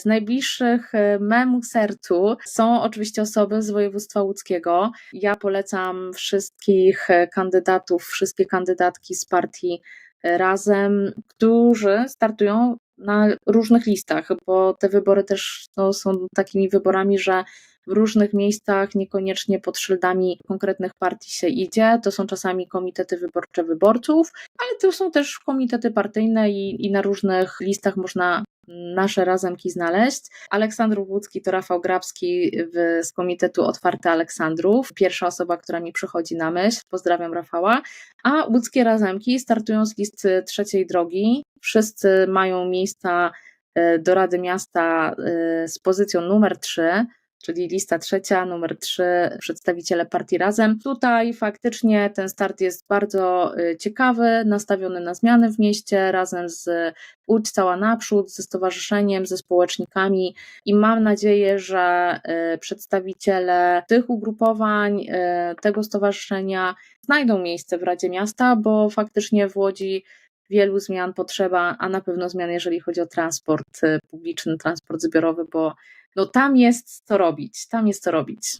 Z najbliższych e, memu sercu są oczywiście osoby z województwa łódzkiego. Ja polecam wszystkich e, kandydatów, wszystkie kandydatki z partii e, Razem, którzy startują na różnych listach, bo te wybory też no, są takimi wyborami, że w różnych miejscach niekoniecznie pod szyldami konkretnych partii się idzie. To są czasami komitety wyborcze wyborców, ale to są też komitety partyjne i, i na różnych listach można nasze razemki znaleźć. Aleksandrów Łódzki to Rafał Grabski w, z Komitetu Otwarty Aleksandrów. Pierwsza osoba, która mi przychodzi na myśl. Pozdrawiam Rafała. A łódzkie razemki startują z listy trzeciej drogi. Wszyscy mają miejsca e, do Rady Miasta e, z pozycją numer 3 czyli lista trzecia, numer trzy, przedstawiciele partii Razem. Tutaj faktycznie ten start jest bardzo y, ciekawy, nastawiony na zmiany w mieście, razem z Łódź cała naprzód, ze stowarzyszeniem, ze społecznikami i mam nadzieję, że y, przedstawiciele tych ugrupowań, y, tego stowarzyszenia znajdą miejsce w Radzie Miasta, bo faktycznie w Łodzi wielu zmian potrzeba, a na pewno zmian, jeżeli chodzi o transport publiczny, transport zbiorowy, bo no tam jest co robić, tam jest co robić.